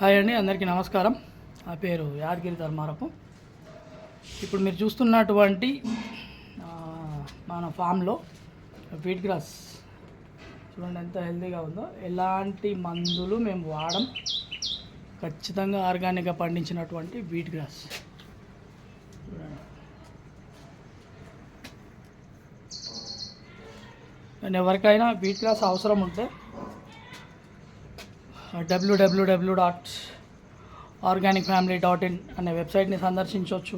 Hi అండి అందరికీ నమస్కారం. నా పేరు యాదగిరి ధర్మారపు. ఇప్పుడు మీరు చూస్తున్నటువంటి మన ఫామ్లో వీట్ గ్రాస్ చూడండి ఎంత హెల్తీగా ఉందో. ఎలాంటి మందులు మేము వాడం ఖచ్చితంగా ఆర్గానిక్గా పండించినటువంటి వీట్ గ్రాస్ చూడండి. ఎవరికైనా వీట్ గ్రాస్ అవసరం ఉంటే WWW dot organic family dot in అనే వెబ్సైట్ని సందర్శించవచ్చు.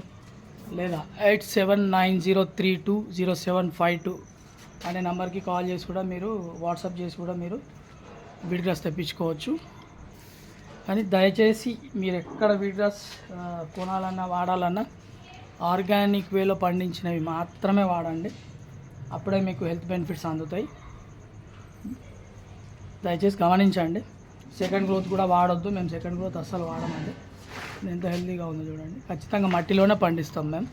లేదా eight seven nine zero three two zero seven five two అనే నెంబర్కి కాల్ చేసి కూడా మీరు వాట్సాప్ చేసి కూడా మీరు వీడ్గ్రాస్ తెప్పించుకోవచ్చు. కానీ దయచేసి మీరు ఎక్కడ వీడ్గ్రాస్ కొనాలన్నా వాడాలన్నా ఆర్గానిక్ వేలో పండించినవి మాత్రమే వాడండి. అప్పుడే మీకు హెల్త్ బెనిఫిట్స్ అందుతాయి. దయచేసి గమనించండి. సెకండ్ గ్రోత్ కూడా వాడొద్దు మేము సెకండ్ గ్రోత్ అస్సలు వాడమండి. ఎంత హెల్తీగా ఉందో చూడండి. ఖచ్చితంగా మట్టిలోనే పండిస్తాం మేము.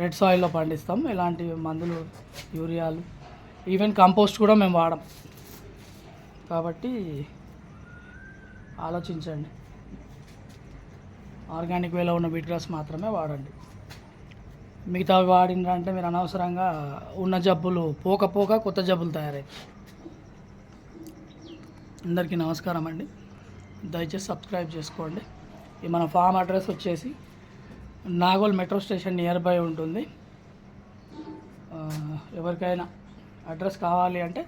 రెడ్ సాయిల్లో పండిస్తాం. ఎలాంటి మందులు యూరియాలు ఈవెన్ కంపోస్ట్ కూడా మేము వాడం. కాబట్టి ఆలోచించండి. ఆర్గానిక్ వేలో ఉన్న వీట్ గ్రాస్ మాత్రమే వాడండి. మిగతా వాడిందంటే మీరు అనవసరంగా ఉన్న జబ్బులు పోక పోక కొత్త జబ్బులు తయారవుతాయి అందరికీ నమస్కారం అండి. దయచేసి సబ్స్క్రైబ్ చేసుకోండి. ఈ మన ఫామ్ అడ్రస్ వచ్చేసి Nagole metro station near by ఉంటుంది. ఎవరికైనా అడ్రస్ కావాలి అంటే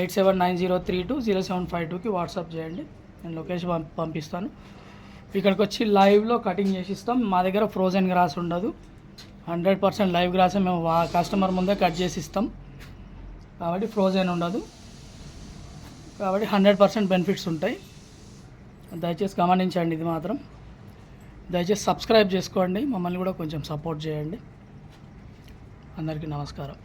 eight seven nine zero three two zero seven five టూకి వాట్సాప్ చేయండి. నేను లొకేషన్ పంపి పంపిస్తాను. ఇక్కడికి వచ్చి లైవ్లో కటింగ్ చేసి ఇస్తాం మా దగ్గర ఫ్రోజన్ గ్రాస్ ఉండదు. హండ్రెడ్ పర్సెంట్ లైవ్ గ్రాసే మేము కస్టమర్ ముందే కట్ చేసి ఇస్తాం కాబట్టి ఫ్రోజన్ ఉండదు. కాబట్టి హండ్రెడ్ పర్సెంట్ బెనిఫిట్స్ ఉంటాయి. దయచేసి గమనించండి ఇది మాత్రం. దయచేసి సబ్స్క్రైబ్ చేసుకోండి. మమ్మల్ని కూడా కొంచెం సపోర్ట్ చేయండి. అందరికీ నమస్కారం.